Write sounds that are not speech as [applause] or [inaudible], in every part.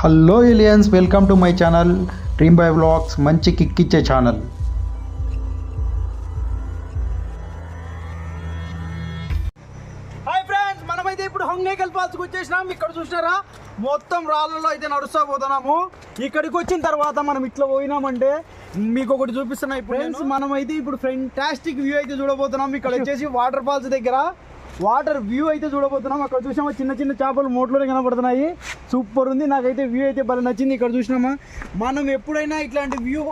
Hello aliens welcome to my channel dream by vlogs మంచి kick ఇచ్చే channel hi friends మనమైతే ఇప్పుడు హంగేకల్ ఫాల్స్కి వచ్చేసినాం. ఇక్కడ చూసినారా? మొత్తం రాళ్ళలో అయితే నడుస్తా పోతున్నాము. ఇక్కడికి వచ్చిన తర్వాత మనం ఇట్లా పోయినామంటే మీకు ఒకటి చూపిస్తున్నా ఇప్పుడు ఫ్రెండ్స్ మనమైతే ఇప్పుడు ఫెంటాస్టిక్ వ్యూ అయితే చూడబోతున్నాం. ఇక్కడ [laughs] వచ్చేసి వాటర్ ఫాల్స్ దగ్గర. వాటర్ వ్యూ అయితే చూడబోతున్నాం. అక్కడ చూసామా? చిన్న చిన్న చేపలు మోట్లోనే కనబడుతున్నాయి. సూపర్ ఉంది. నాకైతే వ్యూ అయితే భలే నచ్చింది ఇక్కడ చూసినామా? మనం ఎప్పుడైనా ఇట్లాంటి వ్యూ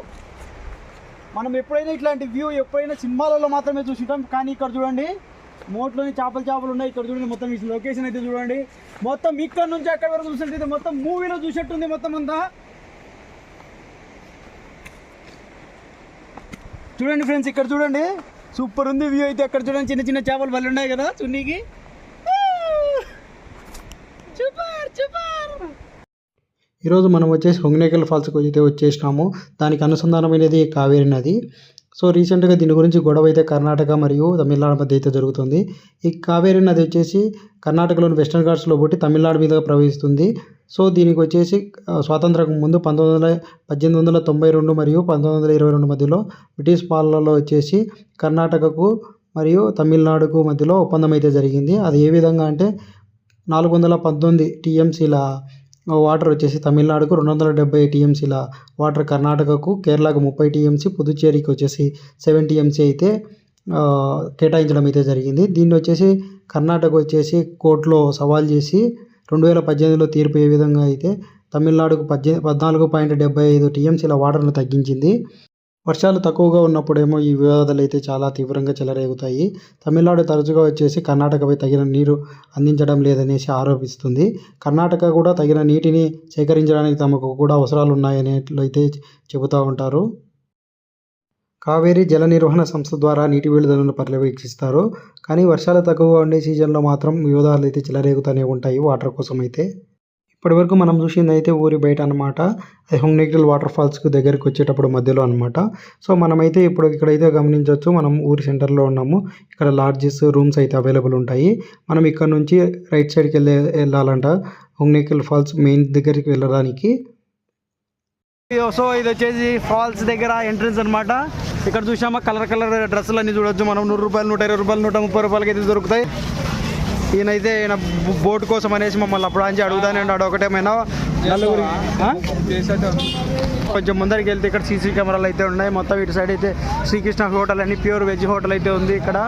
మనం ఎప్పుడైనా ఇట్లాంటి వ్యూ ఎప్పుడైనా సినిమాలలో మాత్రమే చూసింటాం. కానీ ఇక్కడ చూడండి మోట్లోని చేపలు చేపలు ఉన్నాయి. ఇక్కడ చూడండి మొత్తం ఈ లొకేషన్ అయితే చూడండి. మొత్తం ఇక్కడ నుంచి అక్కడ వరకు చూసినట్టు మొత్తం మూవీలో చూసినట్టుంది మొత్తం అంతా. చూడండి ఫ్రెండ్స్ ఇక్కడ చూడండి. సూపర్ ఉంది వ్యూ అయితే అక్కడ చూడండి చిన్న చిన్న చేపలు బలి ఉన్నాయి కదా చున్నీకి. Super super. ఈరోజు మనం వచ్చేసి హొంగనేకల్ ఫాల్స్కి అయితే వచ్చేసినాము. దానికి అనుసంధానమైనది కావేరి నది. సో రీసెంట్గా దీని గురించి గొడవ అయితే కర్ణాటక మరియు తమిళనాడు మధ్య అయితే జరుగుతుంది. ఈ కావేరి నది వచ్చేసి కర్ణాటకలోని వెస్టర్న్ ఘాట్స్లో పుట్టి తమిళనాడు మీదుగా ప్రవహిస్తుంది. సో దీనికి వచ్చేసి ఆ, స్వాతంత్రం ముందు పంతొమ్మిది వందల పద్దెనిమిది వందల తొంభై రెండు మరియు పంతొమ్మిది వందల ఇరవై రెండు మధ్యలో బ్రిటిష్ పాలనలో వచ్చేసి కర్ణాటకకు మరియు తమిళనాడుకు మధ్యలో ఒప్పందం అయితే జరిగింది. అది ఏ విధంగా అంటే నాలుగు వందల పంతొమ్మిది టీఎంసీల వాటర్ వచ్చేసి తమిళనాడుకు రెండు వందల డెబ్బై టీఎంసీల వాటర్ కర్ణాటకకు కేరళకు ముప్పై టీఎంసీ పుదుచ్చేరికి వచ్చేసి సెవెన్ టీఎంసీ అయితే కేటాయించడం అయితే జరిగింది. దీన్ని వచ్చేసి కర్ణాటక వచ్చేసి కోర్టులో సవాల్ చేసి రెండు వేల పద్దెనిమిదిలో తీర్పు ఏ విధంగా అయితే తమిళనాడుకు పద్దె పద్నాలుగు పాయింట్ డెబ్బై ఐదు టీఎంసీల వాటర్ను తగ్గించింది. వర్షాలు తక్కువగా ఉన్నప్పుడేమో ఈ వివాదాలు అయితే చాలా తీవ్రంగా చెలరేగుతాయి. తమిళనాడు తరచుగా వచ్చేసి కర్ణాటకపై తగిన నీరు అందించడం లేదనేసి ఆరోపిస్తుంది. కర్ణాటక కూడా తగిన నీటిని సేకరించడానికి తమకు కూడా అవసరాలు ఉన్నాయనేట్లయితే చెబుతూ ఉంటారు. కావేరీ జల నిర్వహణ సంస్థ ద్వారా నీటి విడుదలను పర్యవేక్షిస్తారు. కానీ వర్షాలు తక్కువగా ఉండే సీజన్లో మాత్రం వివాదాలు అయితే చెలరేగుతూనే ఉంటాయి వాటర్ కోసం అయితే ఇప్పటివరకు మనం చూసింది అయితే ఊరి బయట అనమాట అది హొంగ్నేకల్ వాటర్ ఫాల్స్కి దగ్గరికి వచ్చేటప్పుడు మధ్యలో అనమాట సో మనమైతే ఇప్పుడు ఇక్కడైతే గమనించవచ్చు మనం ఊరి సెంటర్లో ఉన్నాము. ఇక్కడ లాడ్జెస్ రూమ్స్ అయితే అవైలబుల్ ఉంటాయి. మనం ఇక్కడ నుంచి రైట్ సైడ్కి వెళ్ళే వెళ్ళాలంట. హొంగ్నేకల్ ఫాల్స్ మెయిన్ దగ్గరికి వెళ్ళడానికి. సో ఇది వచ్చేసి ఫాల్స్ దగ్గర ఎంట్రన్స్ అనమాట ఇక్కడ చూసామా? కలర్ కలర్ డ్రెస్సులు అన్ని చూడొచ్చు మనం. నూరు రూపాయలు నూట ఇరవై రూపాయలు నూట ముప్పై రూపాయలకి అయితే దొరుకుతాయి. ఈయనైతే ఈయన బోట్ కోసం అనేసి మమ్మల్ని అప్పుడు అంచి అడుగుతానే ఉన్నాడు. ఒకటేమైనా? నలుగురు కొంచెం ముందరికి వెళ్తే ఇక్కడ సీసీ కెమెరాలు అయితే ఉన్నాయి. మొత్తం ఇటు సైడ్ అయితే శ్రీకృష్ణ హోటల్ అని ప్యూర్ వెజ్ హోటల్ అయితే ఉంది ఇక్కడ.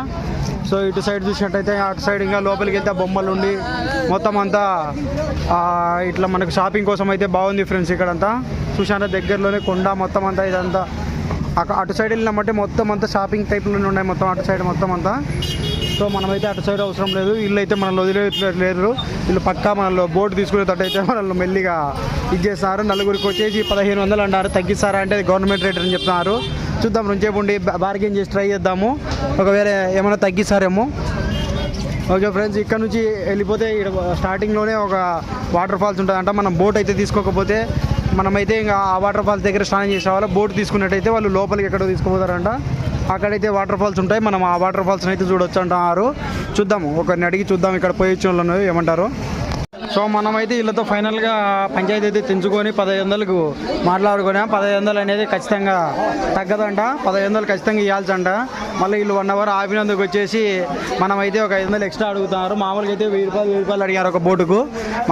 సో ఇటు సైడ్ చూసినట్టయితే అటు సైడ్ ఇంకా లోపలికి వెళ్తే బొమ్మలు ఉండి మొత్తం అంతా ఇట్లా మనకు షాపింగ్ కోసం అయితే బాగుంది ఫ్రెండ్స్ ఇక్కడంతా. చూసారా దగ్గరలోనే కొండ మొత్తం అంతా ఇదంతా. అక్కడ అటు సైడ్ వెళ్ళినామంటే మొత్తం అంతా షాపింగ్ టైప్లోనే ఉన్నాయి. మొత్తం అటు సైడ్ మొత్తం అంతా. సో మనమైతే అటు సైడ్ అవసరం లేదు. వీళ్ళు అయితే మనల్ని లేదు వీళ్ళు పక్కా మనల్ని బోట్ తీసుకునేటట్టు అయితే మనల్ని మెల్లిగా ఇచ్చేస్తారు నలుగురికి వచ్చేసి పదిహేను వందలు అన్నారు. తగ్గిస్తారా అంటే గవర్నమెంట్ రేట్ అని చెప్తున్నారు. చూద్దాం రుంచేపు ఉండి బార్గెన్ చేసి ట్రై చేద్దాము. ఒకవేళ ఏమైనా తగ్గిస్తారేమో. ఓకే ఫ్రెండ్స్ ఇక్కడ నుంచి వెళ్ళిపోతే ఇక్కడ స్టార్టింగ్లోనే ఒక వాటర్ ఫాల్స్ ఉంటుందంట. మనం బోట్ అయితే తీసుకోకపోతే మనమైతే ఇంకా ఆ వాటర్ ఫాల్స్ దగ్గర స్నానం చేసే వాళ్ళు. బోట్ తీసుకున్నట్టయితే వాళ్ళు లోపలికి ఎక్కడో తీసుకుపోతారంట. అక్కడైతే వాటర్ ఫాల్స్ ఉంటాయి. మనం ఆ వాటర్ ఫాల్స్ని అయితే చూడొచ్చు అంటున్నారు చూద్దాము. ఒకరిని అడిగి చూద్దాం. ఇక్కడ పోయి వచ్చిన ఏమంటారు? సో మనమైతే వీళ్ళతో ఫైనల్గా పంచాయతీ అయితే తెంచుకొని పదహైదు వందలకు మాట్లాడుకున్నాం. పదహైదు వందలు అనేది ఖచ్చితంగా తగ్గదంట. పదహైదు వందలు ఖచ్చితంగా ఇవ్వాల్సంట. మళ్ళీ వీళ్ళు వన్ అవర్ ఆపినందుకు వచ్చేసి మనమైతే ఒక ఐదు వందలు ఎక్స్ట్రా అడుగుతున్నారు. మామూలుగా అయితే వెయ్యి రూపాయలు వెయ్యి రూపాయలు అడిగారు ఒక బోటుకు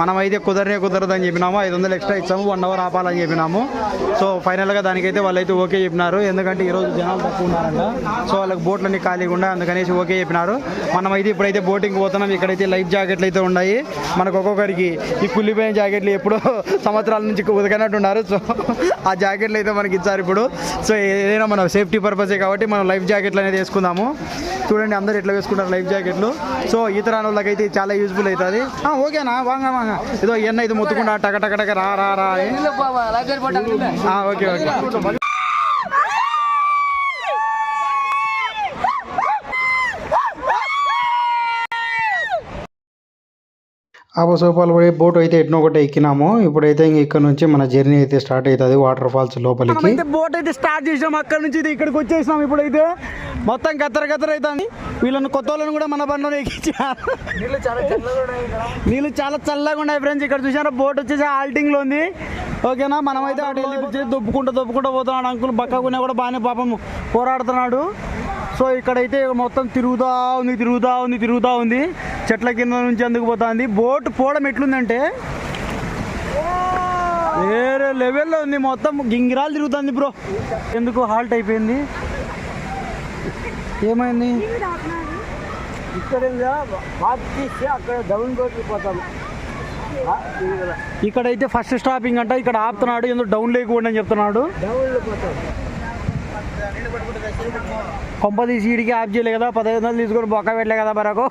మనమైతే కుదరనే కుదరదని చెప్పినాము. ఐదు వందలు ఎక్స్ట్రా ఇచ్చాము. వన్ అవర్ ఆపాలని చెప్పినాము. సో ఫైనల్గా దానికైతే వాళ్ళైతే ఓకే చెప్పినారు. ఎందుకంటే ఈరోజు జనాలు తక్కువ ఉన్నారంట. సో వాళ్ళకి బోట్లన్నీ ఖాళీగా ఉన్నాయి అందుకనేసి ఓకే చెప్పినారు. మనమైతే ఇప్పుడైతే బోటింగ్ పోతున్నాం. ఇక్కడైతే లైఫ్ జాకెట్లు అయితే ఉన్నాయి. మనకు ఒక్కొక్క ఒక్కొక్కరికి ఈ కుళ్ళిపోయిన జాకెట్లు ఎప్పుడో [laughs] సంవత్సరాల నుంచి ఉదకనట్టు ఉన్నారు సో ఆ జాకెట్లు అయితే మనకి ఇచ్చారు ఇప్పుడు. సో ఏదైనా మన సేఫ్టీ పర్పసే కాబట్టి మనం లైఫ్ జాకెట్లు అనేది వేసుకుందాము. చూడండి అందరు ఎట్లా వేసుకుంటారు లైఫ్ జాకెట్లు. సో ఈత రాని వాళ్ళకైతే ఇది చాలా యూజ్ఫుల్ అవుతుంది. ఓకేనా? వాంగా వాంగా. ఏదో ఎన్న ఇది మొత్తుకుండా టక టక టక రా రా రా ఓకే ఓకే. ఆపసోపాలు పడే బోట్ అయితే ఎట్నో ఒకటి ఎక్కినాము. ఇప్పుడైతే ఇంక ఇక్కడ నుంచి మన జర్నీ అయితే స్టార్ట్ అవుతుంది. వాటర్ ఫాల్స్ లోపలికి. బోట్ అయితే స్టార్ట్ చేసాం. అక్కడ నుంచి ఇక్కడికి వచ్చేసినాం ఇప్పుడైతే. మొత్తం గత్తర గత్తర అవుతుంది. వీళ్ళని కొత్త వాళ్ళని కూడా మన బండిలో ఎక్కించారు నీళ్ళు చాలా చల్లగా ఉన్నాయి ఫ్రెండ్స్ ఇక్కడ చూసారా బోట్ వచ్చేసి హాల్టింగ్లో ఉంది. ఓకేనా? మనమైతే అటు వెళ్ళి దొప్పుకుంటూ దొప్పుకుంటూ పోతున్నాడు అంకుల్ బక్కకునే కూడా బాగానే పాపం పోరాడుతున్నాడు. సో ఇక్కడైతే మొత్తం తిరుగుతా ఉంది తిరుగుతా ఉంది తిరుగుతా ఉంది. చెట్ల కింద నుంచి అందుకు పోతుంది. బోట్ పోవడం ఎట్లుందంటే వేరే లెవెల్లో ఉంది మొత్తం. గింగిరాలు తిరుగుతుంది బ్రో. ఎందుకు హాల్ట్ అయిపోయింది? ఏమైంది? ఇక్కడ అక్కడ డౌన్ ఇక్కడైతే ఫస్ట్ స్టాపింగ్ అంట. ఇక్కడ ఆపుతున్నాడు. ఎందుకు డౌన్ లేకుండా అని చెప్తున్నాడు. కొంప తీసి ఈడికి ఆప్ చేయలే కదా. పదహైదు వందలు తీసుకొని బొక్క పెట్టలే కదా మరొక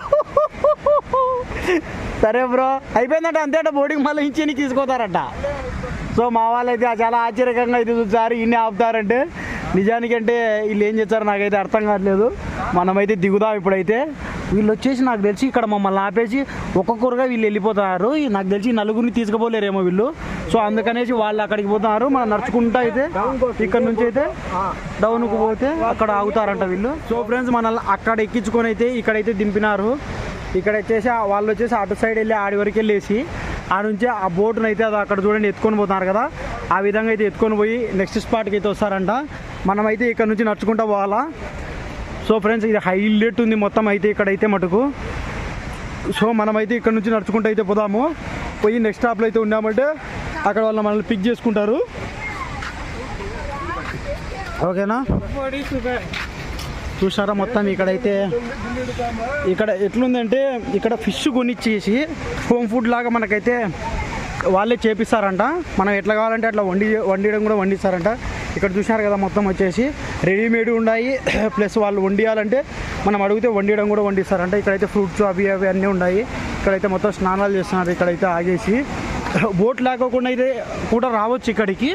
సరే బ్రో అయిపోయిందంట అంతేట బోర్డింగ్ మళ్ళీ ఇంచి తీసుకోతారంట సో మా వాళ్ళైతే చాలా ఆశ్చర్యకంగా అయితే చూసారు ఇన్ని ఆపుతారంటే. నిజానికంటే వీళ్ళు ఏం చేస్తారో నాకైతే అర్థం కావట్లేదు. మనమైతే దిగుదాం ఇప్పుడైతే. వీళ్ళు వచ్చేసి నాకు తెలిసి ఇక్కడ మమ్మల్ని ఆపేసి ఒక్కొక్కరుగా వీళ్ళు వెళ్ళిపోతున్నారు నాకు తెలిసి నలుగురిని తీసుకుపోలేరేమో వీళ్ళు. సో అందుకనేసి వాళ్ళు అక్కడికి పోతున్నారు. మనం నడుచుకుంటా అయితే ఇక్కడ నుంచి అయితే డౌన్కు పోతే అక్కడ ఆగుతారంట వీళ్ళు. సో ఫ్రెండ్స్ మనల్ని అక్కడ ఎక్కించుకొని అయితే ఇక్కడైతే దింపినారు. ఇక్కడ వచ్చేసి వాళ్ళు వచ్చేసి అటు సైడ్ వెళ్ళి ఆడి వరకు వెళ్ళేసి ఆ నుంచి ఆ బోటును అయితే అది అక్కడ చూడండి ఎత్తుకొని పోతున్నారు కదా. ఆ విధంగా అయితే ఎత్తుకొని పోయి నెక్స్ట్ స్పాట్కి అయితే వస్తారంట. మనమైతే ఇక్కడ నుంచి నడుచుకుంటా పోవాలా. సో ఫ్రెండ్స్ ఇది హైలైట్ ఉంది మొత్తం అయితే ఇక్కడైతే మటుకు. సో మనమైతే ఇక్కడ నుంచి నడుచుకుంటూ అయితే పోదాము. పోయి నెక్స్ట్ స్టాప్లో అయితే ఉన్నామంటే అక్కడ వాళ్ళు మనల్ని పిక్ చేసుకుంటారు. ఓకేనా చూసారా మొత్తం ఇక్కడైతే? ఇక్కడ ఎట్లుందంటే ఇక్కడ ఫిష్ కొనిచ్చేసి హోమ్ ఫుడ్ లాగా మనకైతే వాళ్ళే చేపిస్తారంట. మనం ఎట్లా కావాలంటే అట్లా వండి వండియడం కూడా వండిస్తారంట. ఇక్కడ చూసినారు కదా మొత్తం వచ్చేసి రెడీమేడ్ ఉన్నాయి. [clears throat] ప్లస్ వాళ్ళు వండియాలంటే మనం అడిగితే వండియడం కూడా వండిస్తారంట. ఇక్కడైతే ఫ్రూట్స్ అవి అవి అన్నీ ఉన్నాయి. ఇక్కడైతే మొత్తం స్నానాలు చేస్తున్నారు ఇక్కడైతే ఆగేసి. [clears throat] బోట్ లేకోకుండా అయితే కూడా రావచ్చు ఇక్కడికి.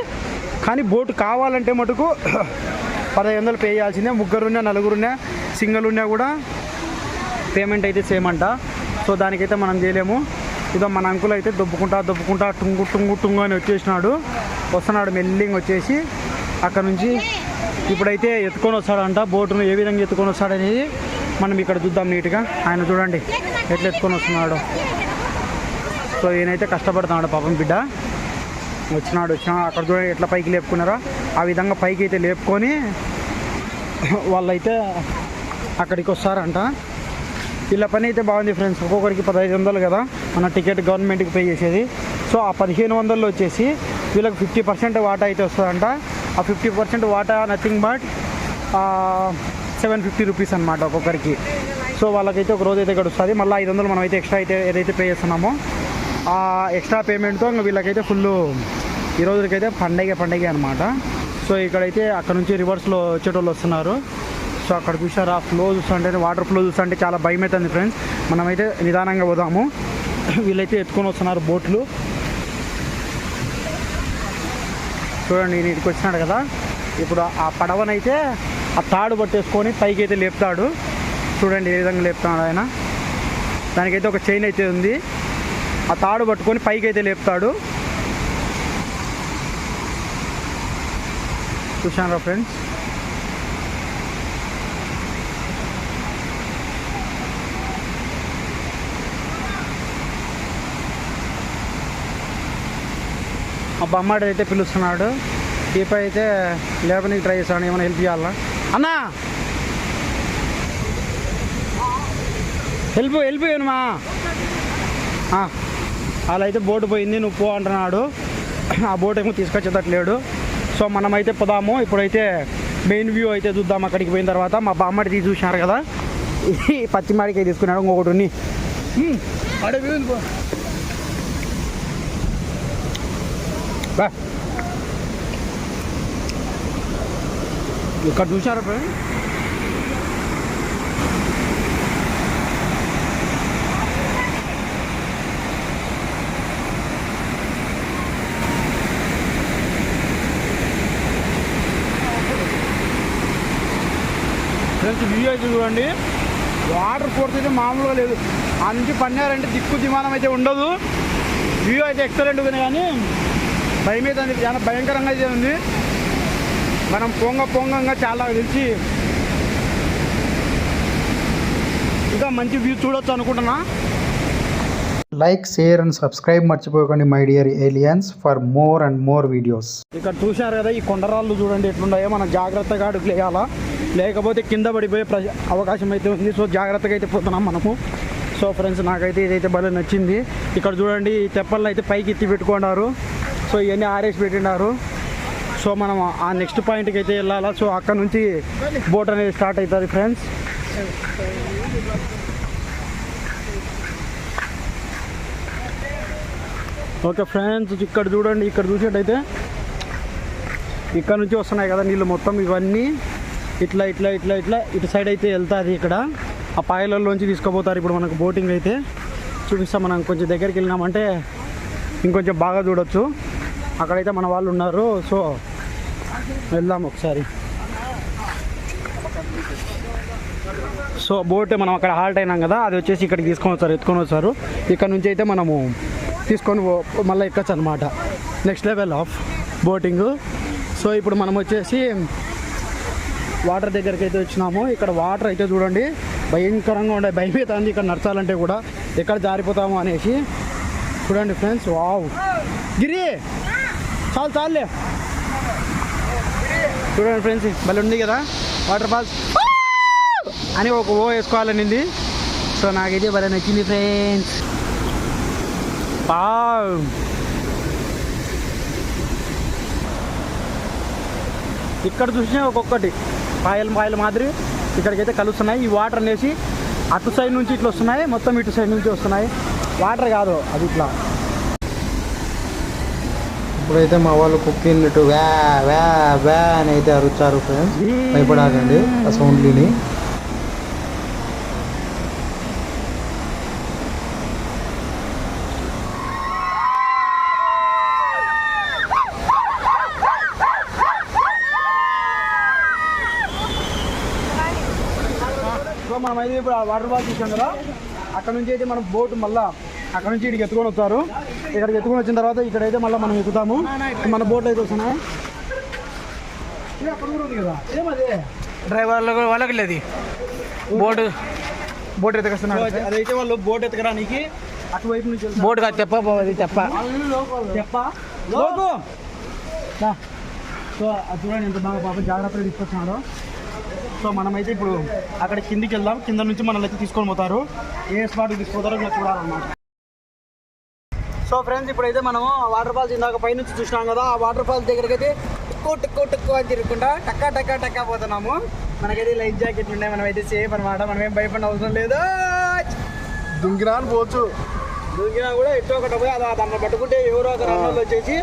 కానీ బోట్ కావాలంటే మటుకు పదహైదు వందలు పే చేయాల్సిందే. ముగ్గురున్నా నలుగురున్నా సింగిల్ ఉన్నా కూడా పేమెంట్ అయితే సేమ్ అంట. సో దానికైతే మనం చేయలేము. ఇదో మన అంకుల్ అయితే దొబ్బుకుంటా దొబ్బుకుంటా టుంగు టుంగు టుంగు అని వచ్చేసినాడు. వస్తున్నాడు మెల్లింగ్ వచ్చేసి అక్కడ నుంచి ఇప్పుడైతే ఎత్తుకొని వస్తాడంట. బోటును ఏ విధంగా ఎత్తుకొని వస్తాడనేది మనం ఇక్కడ చూద్దాం నీట్గా. ఆయన చూడండి ఎట్లా ఎత్తుకొని వస్తున్నాడు. సో ఈయనైతే కష్టపడుతున్నాడు పాపం బిడ్డ. వచ్చినాడు వచ్చిన అక్కడ చూడండి ఎట్లా పైకి లేపుకున్నారో ఆ విధంగా పైకి అయితే లేపుకొని వాళ్ళైతే అక్కడికి వస్తారంట. వీళ్ళ పని అయితే బాగుంది ఫ్రెండ్స్ ఒక్కొక్కరికి పదహైదు వందలు కదా మన టికెట్ గవర్నమెంట్కి పే చేసేది. సో ఆ పదిహేను వందల్లో వచ్చేసి వీళ్ళకి ఫిఫ్టీ పర్సెంట్ వాటా అయితే వస్తుందంట. ఆ ఫిఫ్టీ పర్సెంట్ వాటా nothing but seven fifty rupees అనమాట ఒక్కొక్కరికి. సో వాళ్ళకైతే ఒక రోజు అయితే గడుస్తుంది మళ్ళీ ఐదు వందలు మనం అయితే ఎక్స్ట్రా అయితే ఏదైతే పే చేస్తున్నామో ఆ ఎక్స్ట్రా పేమెంట్తో ఇంకా వీళ్ళకైతే ఫుల్ ఈ రోజుకైతే పండగ పండగ అనమాట సో ఇక్కడైతే అక్కడ నుంచి రివర్స్లో వచ్చేటోళ్ళు వస్తున్నారు. సో అక్కడ ఆ ఫ్లో చూస్తుంటే వాటర్ ఫ్లో చూస్తుంటే చాలా భయం అవుతుంది ఫ్రెండ్స్. మనమైతే నిదానంగా పోదాము. వీళ్ళైతే ఎత్తుకొని వస్తున్నారు బోట్లు. చూడండి నేను ఇక్కడికి వచ్చినాడు కదా. ఇప్పుడు ఆ పడవనైతే ఆ తాడు పట్టేసుకొని పైకి అయితే లేపుతాడు. చూడండి ఏ విధంగా లేపుతున్నాడు ఆయన. దానికైతే ఒక చైన్ అయితే ఉంది. ఆ తాడు పట్టుకొని పైకి అయితే లేపుతాడు. చూశాను ఫ్రెండ్స్. మా బొమ్మాడు అయితే పిలుస్తున్నాడు. ఈపై అయితే లేపనికి ట్రై చేస్తాను ఏమైనా హెల్ప్ చేయాలా? అన్నా! హెల్ప్ హెల్ప్ చేయనుమా అలా అయితే బోటు పోయింది. నువ్వు పో అంటున్నాడు. ఆ బోట్ ఏమో తీసుకొచ్చేటట్లేడు సో మనమైతే పోదాము. ఇప్పుడైతే మెయిన్ వ్యూ అయితే చూద్దాం అక్కడికి పోయిన తర్వాత. మా బామ్మడి తీసి చూసినారు కదా. ఈ పచ్చిమాడికాయ తీసుకున్నాడు ఇంకొకటి ఇక్కడ చూసారా ఫ్రెండ్స్ వ్యూ అయితే చూడండి. వాటర్ ఫోర్స్ అయితే మామూలుగా లేదు. ఆ నుంచి పన్నారంటే దిక్కు దిమానం అయితే ఉండదు. వ్యూ అయితే ఎక్సలెంట్ ఉంది కానీ భయం అయితే. చాలా భయంకరంగా అయితే ఉంది. మనం పొంగ పొంగంగా చాలా తెలిసి ఇంకా మంచి వ్యూ చూడొచ్చు అనుకుంటున్నా. లైక్ షేర్ అండ్ సబ్స్క్రైబ్ మర్చిపోకండి my dear aliens for more and more videos ఇక్కడ చూశారు కదా ఈ కొండరాళ్ళు చూడండి ఎట్లున్నాయో. మనం జాగ్రత్తగా అడుగు లేయాలా లేకపోతే కింద పడిపోయే ప్రజ అవకాశం అయితే ఉంది. సో జాగ్రత్తగా అయితే పోతున్నాం మనము. సో ఫ్రెండ్స్ నాకైతే ఇదైతే భలే నచ్చింది. ఇక్కడ చూడండి ఈ తెప్పలను అయితే పైకి ఎత్తి పెట్టుకున్నారు. సో ఇవన్నీ ఆరేసి పెట్టినారు. సో మనం ఆ నెక్స్ట్ పాయింట్కి అయితే వెళ్ళాలా? సో అక్కడ నుంచి బోట్ అనేది స్టార్ట్ అవుతుంది ఫ్రెండ్స్ ఓకే ఫ్రెండ్స్ ఇక్కడ చూడండి ఇక్కడ చూసేటైతే ఇక్కడ నుంచి వస్తున్నాయి కదా నీళ్ళు మొత్తం ఇవన్నీ. ఇట్లా ఇట్లా ఇట్లా ఇట్లా ఇటు సైడ్ అయితే వెళ్తుంది ఇక్కడ. ఆ పాయలలోంచి తీసుకుపోతారు ఇప్పుడు మనకు బోటింగ్ అయితే. చూపిస్తాం మనం కొంచెం దగ్గరికి వెళ్ళినామంటే ఇంకొంచెం బాగా చూడొచ్చు. అక్కడైతే మన వాళ్ళు ఉన్నారు. సో వెళ్దాం ఒకసారి. సో బోట్ మనం అక్కడ హాల్ట్ అయినాం కదా అది వచ్చేసి ఇక్కడికి తీసుకొని వచ్చారు ఎత్తుకొని వస్తారు. ఇక్కడ నుంచి అయితే మనము తీసుకొని పో- మళ్ళీ ఎక్కచ్చు అనమాట next level of boating so ఇప్పుడు మనం వచ్చేసి వాటర్ దగ్గరికి అయితే వచ్చినాము. ఇక్కడ వాటర్ అయితే చూడండి భయంకరంగా ఉండే భయం అవుతుంది ఇక్కడ నడచాలంటే కూడా. ఎక్కడ జారిపోతాము అనేసి. చూడండి ఫ్రెండ్స్ వావ్. గిరి! చాలు చాలులే. చూడండి ఫ్రెండ్స్ భలే ఉంది కదా. Waterfalls. అని ఒక ఓ వేసుకోవాలనింది. సో నాకైతే భలే నచ్చింది ఫ్రెండ్స్. పా ఇక్కడ చూసినా ఒక్కొక్కటి. పాయలు పాయలు మాదిరి ఇక్కడికైతే కలుస్తున్నాయి. ఈ వాటర్ అనేసి అటు సైడ్ నుంచి ఇట్లా వస్తున్నాయి. మొత్తం ఇటు సైడ్ నుంచి వస్తున్నాయి. వాటర్ కాదు అది ఇట్లా. ఇప్పుడైతే మా వాళ్ళు కుక్కింగ్ ఇటు వ్యా వ్యా వ్యా అని అయితే అరుచారు ఫ్రెండ్స్ భయపడాలండి ఆ సౌండ్లీని సో మనం అయితే ఇప్పుడు ఆ వాటర్ బాల్ చూసాం కదా? అక్కడ నుంచి అయితే మనం బోట్ మళ్ళా అక్కడ నుంచి ఇక్కడికి ఎత్తుకొని వస్తారు. ఇక్కడికి ఎత్తుకొని వచ్చిన తర్వాత ఇక్కడైతే మళ్ళీ మనం ఎక్కుతాము. మన బోట్లు అయితే వస్తున్నాయి. అక్కడ కూడా ఉంది కదా? ఏమది వాళ్ళకి లేదు. బోటు బోట్ ఎత్తుకొస్తున్నారు. అదైతే వాళ్ళు బోట్ ఎత్తకడానికి అటువైపు నుంచి. బోట్ కాదు తెప్ప అది తెప్ప. సో చూడండి ఎంత బాగా పాపం జాగ్రత్తగా తీసుకొచ్చినాడు సో మనమైతే ఇప్పుడు అక్కడ కిందికి వెళ్దాం. కింద నుంచి మనల్ని అయితే తీసుకొని పోతారు. ఏ స్పాట్కి తీసుకుపోతారో ఇంకా చూడాలన్నమాట. సో ఫ్రెండ్స్ ఇప్పుడైతే మనము వాటర్ ఫాల్స్ ఇందాక పైనుంచి చూసినాం కదా. ఆ వాటర్ ఫాల్స్ దగ్గరికి అయితే టుక్కు టుక్కు టుక్కు అని తిరుగుకుంటా టక్కా టక్కా టక్కా పోతున్నాము. మనకైతే లైఫ్ జాకెట్లు ఉన్నాయి. మనం అయితే సేఫ్ అనమాట మనం ఏం భయపడిన అవసరం లేదు. దుంకినా అని పోవచ్చు. దూకినా కూడా ఎట్టో ఒకటి పోయి అది దాన్ని పట్టుకుంటే ఎవరో ఒక రన్నర్లు వచ్చేసి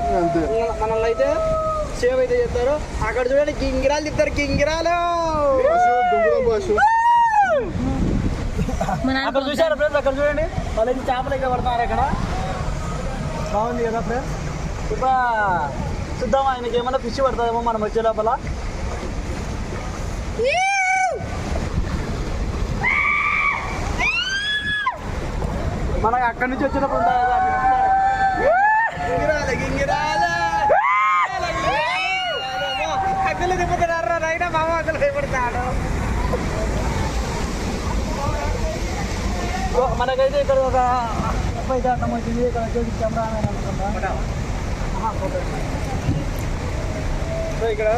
మనల్ని అయితే సేవ్ అయితే చేస్తారు అక్కడ చూడండి కింగిరాలు దుంకుదాం బాసు అక్కడ చూసారు ఫ్రెండ్స్ అక్కడ చూడండి. వాళ్ళకి చేపలు అయితే పడుతున్నారు ఇక్కడ బాగుంది కదా ఫ్రెండ్స్ ఇప్పుడు చూద్దాం ఆయనకి ఏమైనా ఫిష్ పడుతుందేమో మనం వచ్చే లోపల. మనకి అక్కడి నుంచి వచ్చినప్పుడు ఉంటుంది కదా, గింగిరాలు, గింగిరాలు. అక్కలు తిప్పుతున్నారు రైనా సో మనకైతే ఇక్కడ ఒక ముప్పై శాతం వచ్చింది. ఇక్కడ వచ్చేసి కెమెరా అనుకుంటా. సో ఇక్కడ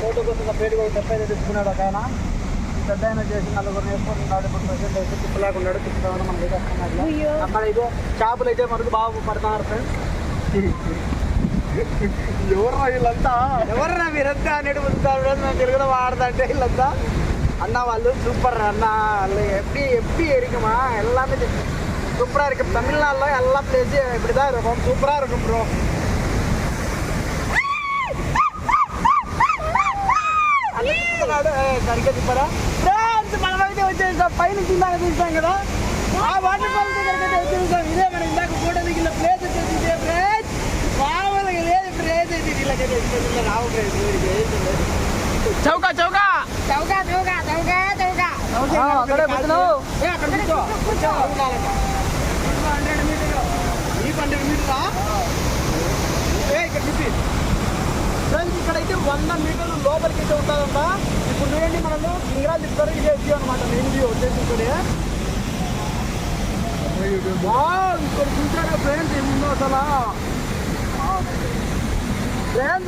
ఫోటో కోసం సపరేట్ కూడా డెబ్బై అయితే తీసుకున్నాడు ఒక ఆయన. పెద్ద ఆయన చేసి నలుగురు నేర్చుకుంటున్నాడు ఇప్పుడు ప్రజెంట్ అయితే తిప్పలాగా ఉన్నాడు. తిప్పుతామని మనకి కావట్లేదు. అక్కడ అయితే చేపలు అయితే మనకు బాగా పడుతున్నారు ఫ్రెండ్స్ ఎవర్రా వీళ్ళంతా ఎవర్రా మీరంతా అనేది పుస్తారు మేము తెలుగులో వాడదంటే వీళ్ళంతా అన్న వాళ్ళు సూపర్ అన్న వాళ్ళు எப்படி எப்படி இருக்குமா எல்லாமே சூப்பராக இருக்கு தமிழ்நாட்டில் எல்லா பிளேஸும் இப்படி தான் இருக்கும் சூப்பராக இருக்கும் ப்ரோ సరిగ్గా తిప్పారా ఫ్రెండ్స్ మనమైతే వచ్చేసాం పైన కింద చూసాం కదా ఆ వాటర్ ఫాల్ దగ్గరికి అయితే వచ్చేసాం ఇదే మనం ఇందాక ఫోటో దిగిన ప్లేస్ వచ్చేసి ఇదే ఫ్రెండ్స్ చౌక చౌక. చౌకా చౌకా చౌకా చౌకా అక్కడే కూర్చో. హండ్రెడ్ మీటర్ ఈ హండ్రెడ్ మీటరా ఏ ఇక్కడ చూపి ఫ్రెండ్స్ ఇక్కడైతే వంద మీటర్లు లోపలికి అయితే ఉంటుందంట ఇప్పుడు చూడండి మనము సింగరాజ్ తిప్పుతారు ఇదే వ్యూ అనమాట మెయిన్ వ్యూ వచ్చేసి ఇక్కడే. ఇక్కడ చూసారా ఫ్రెండ్స్ ఏముందో అసలు.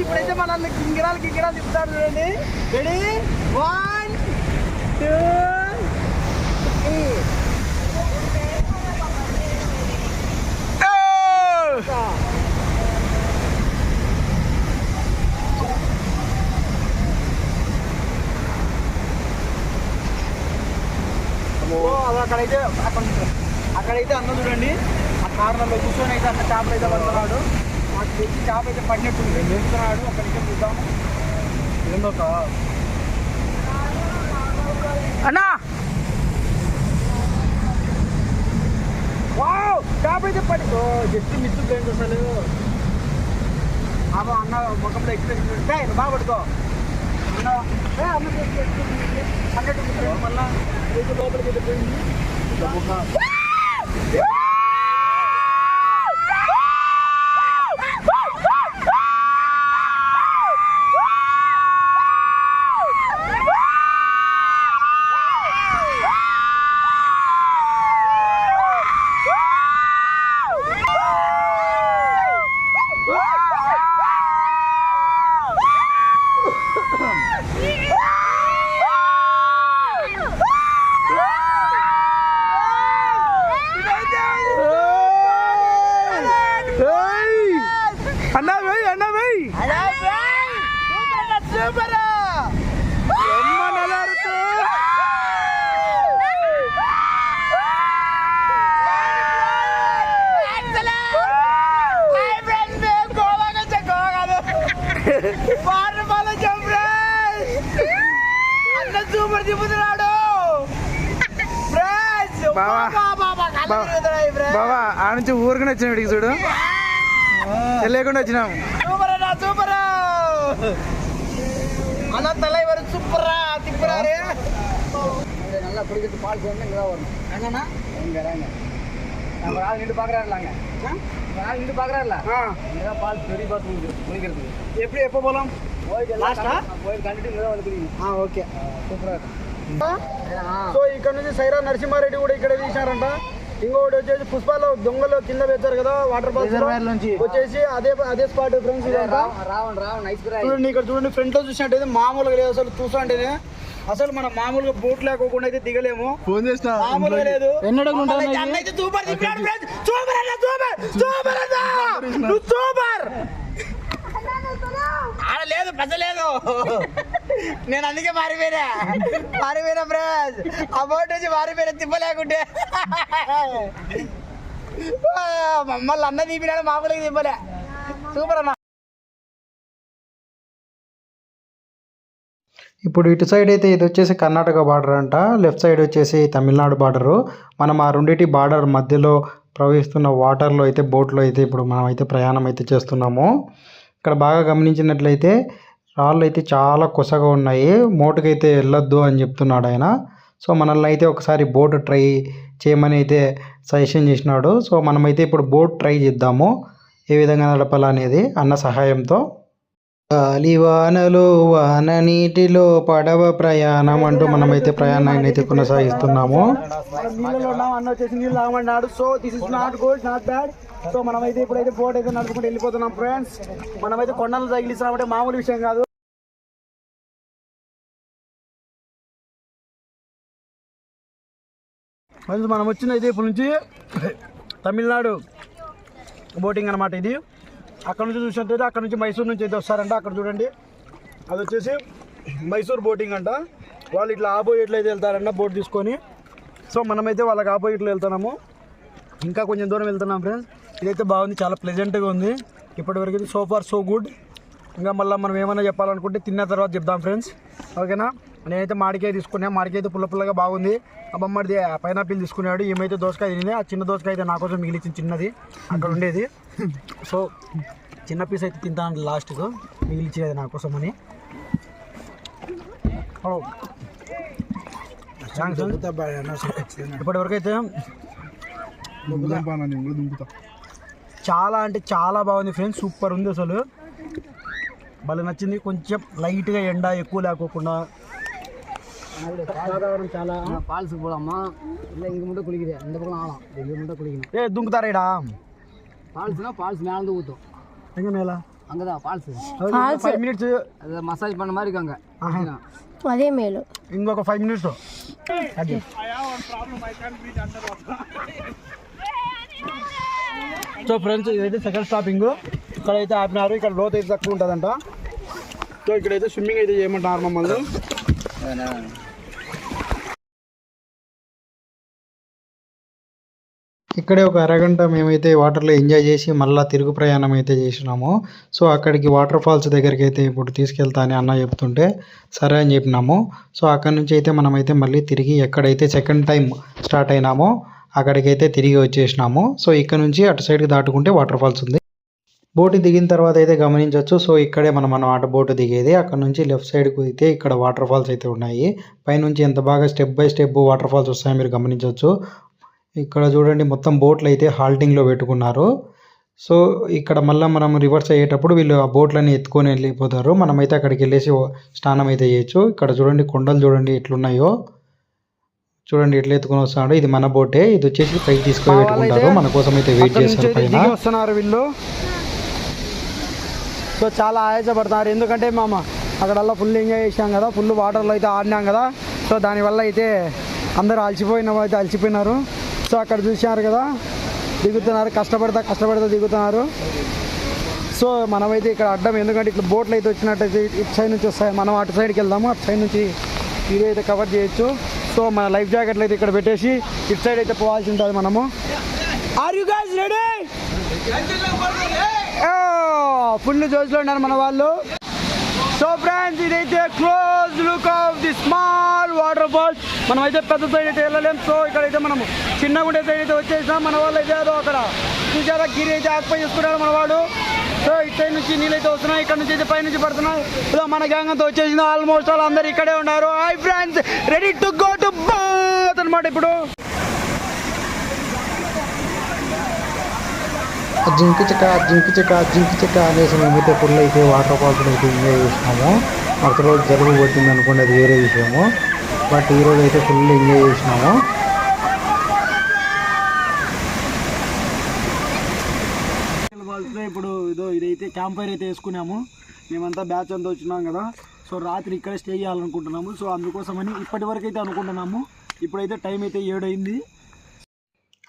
ఇప్పుడైతే మనల్ని కింగిరాలు కింగిరాలు తిప్పుతాడు చూడండి. రెడీ? వన్ టూ త్రీ ఓ, అది అక్కడైతే అక్కడ అక్కడైతే అన్న చూడండి ఆ కార్నర్లో కూర్చొని అయితే అన్న చేపలు అయితే పడుతున్నాడు చేప అయితే పడినట్టుంది వేస్తున్నాడు అక్కడికి చూద్దాం. ఏందో ఒక అన్నా! వావ్! చేప అయితే పడి జస్ట్ మిస్ ఫ్రెండ్స్ అసలు అమ్మ అన్న ముఖంలో ఎక్స్ప్రెషన్ ఉంటే బాగా పడుకో అన్నట్టు మళ్ళా. లోపలికి అయితే వెయ్యి సూపర్ తిప్పుతున్నాడు బావా. ఆ నుంచి ఊరికనే వచ్చిన వీడికి చూడు. తెలియకుండా వచ్చినాం. సూపర్ అన్న సూపర్ అన్న தலைவர் சூப்பரா திப்புறாரு நல்லா குடிக்கிறது பால் சேர்ந்து இங்கே தான் வரணும் என்னண்ணா இங்கே இறங்க நம்ம ஆள் நின்று பார்க்குறாருலாங்க ஆள் நின்று பார்க்குறாருல இங்கே தான் பால் பெரிய பால் குடிக்கிறதுக்கு எப்படி எப்போ போகலாம் లాస్టా పోయి కంటిన్యూ ఇదే వాళ్ళు కుడికి ఓకే సూపర్ సో ఇక్కడ నుంచి సైరా నరసింహారెడ్డి కూడా ఇక్కడ తీశారంట ఇంకొకటి వచ్చేసి పుష్పాలు దొంగలు కింద పెట్టారు కదా వాటర్ ఫాల్స్ నుంచి. వచ్చేసి అదే అదే స్పాట్ ఫ్రెండ్స్ చూడండి ఇక్కడ చూడండి ఫ్రంట్లో చూసినట్టయితే మామూలుగా లేదు అసలు చూసాంటేనే అసలు మనం మామూలుగా బోట్ లేకోకుండా అయితే దిగలేము. ఫోన్ చేసిన? మామూలుగా లేదు. సూపర్. సూపర్ సూపర్ ఆడ లేదు పెద్ద లేదు. నేను అందుకే మారిపోయినా. మారిపోయినా బ్రదర్ ఆ బోట్ నుంచి మారిపోయినా తిప్పలేకుంటే మమ్మల్ని అన్న తీపినాడు మామూలుగా తిప్పలే. సూపర్ అన్న. ఇప్పుడు ఇటు సైడ్ అయితే ఇది వచ్చేసి కర్ణాటక బార్డర్ అంట. లెఫ్ట్ సైడ్ వచ్చేసి తమిళనాడు బార్డరు మనం ఆ రెండింటి బార్డర్ మధ్యలో ప్రవహిస్తున్న వాటర్లో అయితే బోట్లో అయితే ఇప్పుడు మనం అయితే ప్రయాణం అయితే చేస్తున్నాము. ఇక్కడ బాగా గమనించినట్లయితే రాళ్ళు అయితే చాలా కొసగా ఉన్నాయి. మోటుకైతే వెళ్ళొద్దు అని చెప్తున్నాడు ఆయన. సో మనల్ని అయితే ఒకసారి బోట్ ట్రై చేయమని అయితే సజెషన్ చేసినాడు. సో మనమైతే ఇప్పుడు బోట్ ట్రై చేద్దాము. ఏ విధంగా నడపాలనేది అన్న సహాయంతో. గాలివానలో వాన నీటిలో పడవ ప్రయాణం అంటూ మనమైతే ప్రయాణాన్ని అయితే కొనసాగిస్తున్నాము. So this is not good not bad so మనమైతే ఇప్పుడైతే బోట్ అయితే నడుపుకుంటూ వెళ్ళిపోతున్నాం ఫ్రెండ్స్ మనమైతే కొండలు తగిలిస్తున్నామంటే మామూలు విషయం కాదు. మనం వచ్చింది అయితే ఇప్పుడు నుంచి తమిళనాడు బోటింగ్ అనమాట ఇది. అక్కడ నుంచి చూసినట్టయితే అక్కడ నుంచి మైసూర్ నుంచి అయితే వస్తారంట. అక్కడ చూడండి. అది వచ్చేసి మైసూర్ బోటింగ్ అంట. వాళ్ళు ఇట్లా ఆపోజిట్లో అయితే వెళ్తారంట బోట్ తీసుకొని. సో మనమైతే వాళ్ళకి ఆపోజిట్లో వెళ్తున్నాము ఇంకా కొంచెం దూరం వెళ్తున్నాం ఫ్రెండ్స్ ఇదైతే బాగుంది చాలా ప్లెజెంట్గా ఉంది. ఇప్పటివరకు అయితే సో ఫార్ సో గుడ్ ఇంకా మళ్ళీ మనం ఏమైనా చెప్పాలనుకుంటే తిన్న తర్వాత చెప్దాం ఫ్రెండ్స్ ఓకేనా? నేనైతే మామిడికాయ తీసుకున్నా మామిడికాయ అయితే పుల్ల పుల్లగా బాగుంది. ఆ బొమ్మడిది పైనాపిల్ తీసుకున్నాడు. ఏమైతే దోసకాయ తిని ఆ చిన్న దోసకాయ అయితే నా కోసం చిన్నది. అక్కడ ఉండేది. సో చిన్న పీస్ అయితే తింటాను లాస్ట్కు మిగిలించేది నా కోసం అని. ఇప్పటివరకు అయితే చాలా అంటే చాలా బాగుంది ఫ్రెండ్స్ సూపర్ ఉంది అసలు భలే నచ్చింది కొంచెం లైట్గా ఎండ ఎక్కువ లేకోకుండా వాతావరణం చాలా ஃபால்ஸுக்கு போகலாமா இல்லை இங்கே மட்டும் குளிக்குது அந்த பக்கம் ஆகலாம் இங்கே மட்டும் குளிக்கணும் ఏ దుంకుతారా ఇడా ஃபால்ஸ்னா ஃபால்ஸ் மேலேருந்து ஊற்றும் எங்க மேல அங்கே தான் ஃபால்ஸு ఫైవ్ మినిట్స్ அது మసాజ్ பண்ண மாதிரி இருக்காங்க అదే మేలు ఇంకొక ఫైవ్ మినిట్స్ సో ఫ్రెండ్స్ ఇదైతే సెకండ్ స్టాపింగ్ ఇక్కడైతే ఆపినారు. ఇక్కడ లోత్ అయితే తక్కువ ఉంటుందంట. సో ఇక్కడైతే స్విమ్మింగ్ అయితే చేయమంటారు మమ్మల్ని. ఇక్కడే ఒక అరగంట మేమైతే వాటర్లో ఎంజాయ్ చేసి మళ్ళీ తిరుగు ప్రయాణం అయితే చేసినాము. సో అక్కడికి వాటర్ ఫాల్స్ దగ్గరికి అయితే ఇప్పుడు తీసుకెళ్తా అని అన్న చెప్తుంటే సరే అని చెప్పినాము. సో అక్కడి నుంచి అయితే మనమైతే మళ్ళీ తిరిగి ఎక్కడైతే సెకండ్ టైం స్టార్ట్ అయినామో అక్కడికైతే తిరిగి వచ్చేసినాము. సో ఇక్కడ నుంచి అటు సైడ్కి దాటుకుంటే వాటర్ ఫాల్స్ ఉంది. బోటు దిగిన తర్వాత అయితే గమనించవచ్చు. సో ఇక్కడే మనం అన్నమాట బోటు దిగేది. అక్కడ నుంచి లెఫ్ట్ సైడ్కి అయితే ఇక్కడ వాటర్ ఫాల్స్ అయితే ఉన్నాయి. పైనుంచి ఎంత బాగా step by step water falls వస్తాయో మీరు గమనించవచ్చు. ఇక్కడ చూడండి మొత్తం బోట్లు అయితే హాల్టింగ్లో పెట్టుకున్నారు. సో ఇక్కడ మళ్ళీ మనం రివర్స్ అయ్యేటప్పుడు వీళ్ళు ఆ బోట్లని ఎత్తుకొని వెళ్ళిపోతారు. మనమైతే అక్కడికి వెళ్ళేసి స్నానం అయితే చేయొచ్చు. ఇక్కడ చూడండి కొండలు చూడండి ఎట్లున్నాయో. చూడండి ఎట్లా ఎత్తుకొని వస్తున్నాడు. ఇది మన బోటే ఇది వచ్చేసి పైకి తీసుకొని పెట్టుకుంటారు మన కోసం అయితే వెయిట్ చేస్తారు పైన. దిగి వస్తున్నారు వీళ్ళు. సో చాలా ఆయాసపడుతున్నారు ఎందుకంటే మామ అక్కడల్లా ఫుల్ ఎంజాయ్ చేసాం కదా. ఫుల్ వాటర్లో అయితే ఆడినాం కదా. సో దానివల్ల అయితే అందరూ అలసిపోయిన అయితే అలసిపోయినారు. సో అక్కడ చూసినారు కదా. దిగుతున్నారు. కష్టపడతా కష్టపడతా దిగుతున్నారు. సో మనమైతే ఇక్కడ అడ్డం. ఎందుకంటే ఇట్లా బోట్లు అయితే వచ్చినట్టయితే ఇటు సైడ్ నుంచి వస్తాయి. మనం అటు సైడ్కి వెళ్దాము. అటు సైడ్ నుంచి ఇది అయితే కవర్ చేయొచ్చు. సో మన లైఫ్ జాకెట్లు అయితే ఇక్కడ పెట్టేసి ఇటు సైడ్ అయితే పోవాల్సి ఉంటుంది మనము. Are you guys ready full జోజ్లో ఉన్నారు మన వాళ్ళు. సో ఫ్రెండ్స్ ఇదైతే close look of the small waterfalls మనం అయితే పెద్ద సైడ్ అయితే వెళ్ళలేం. సో ఇక్కడైతే మనం చిన్నగా ఉండే సైడ్ అయితే వచ్చేసాం. మన వాళ్ళు అయితే అదో అక్కడ. చూసారా? గిరి అయితే ఆక్పై చేసుకున్నాడు మన వాడు సో ఇటు నుంచి నీళ్ళైతే అయితే వస్తున్నాయి. ఇక్కడ నుంచి అయితే పై నుంచి పడుతున్నాయి. ఇలా మన గ్యాంగ్ అంతా వచ్చేసింది. ఆల్మోస్ట్ వాళ్ళు అందరు ఇక్కడే ఉన్నారు. Hi friends ready to go to bath అనమాట ఇప్పుడు. జింకి చిక్క జింకి చిక్క జింకి చిక్క అనేసి మేమైతే ఫుల్ అయితే వాటర్ ఫాల్స్ అయితే ఎంజాయ్ చేసినాము. అవతల రోజు జలుబు కొట్టింది అనుకోండి అది వేరే విషయము. బట్ ఈరోజు అయితే ఫుల్ ఎంజాయ్ చేసినాము ఫాల్స్లో ఇప్పుడు అయితే క్యాంప్ ఫైర్ అయితే వేసుకున్నాము. మేమంతా బ్యాచ్ అంతా వచ్చినాం కదా. సో రాత్రి ఇక్కడ స్టే చేయాలనుకుంటున్నాము. సో అందుకోసమని ఇప్పటి వరకు అయితే అనుకుంటున్నాము. ఇప్పుడైతే టైం అయితే ఏడు అయింది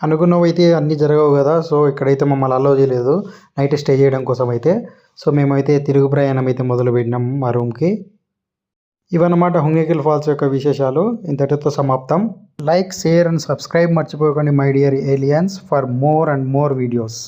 అనుకున్నవి అయితే అన్నీ జరగవు కదా. సో ఇక్కడైతే మమ్మల్ని అలో చేయలేదు. నైట్ స్టే చేయడం కోసం అయితే సో మేమైతే తిరుగు ప్రయాణం అయితే మొదలు పెట్టినాం మా రూమ్కి. ఇవన్నమాట హుంగేకిల్ ఫాల్స్ యొక్క విశేషాలు. ఇంతటితో సమాప్తం. లైక్ షేర్ అండ్ సబ్స్క్రైబ్ మర్చిపోకండి my dear aliens for more and more videos.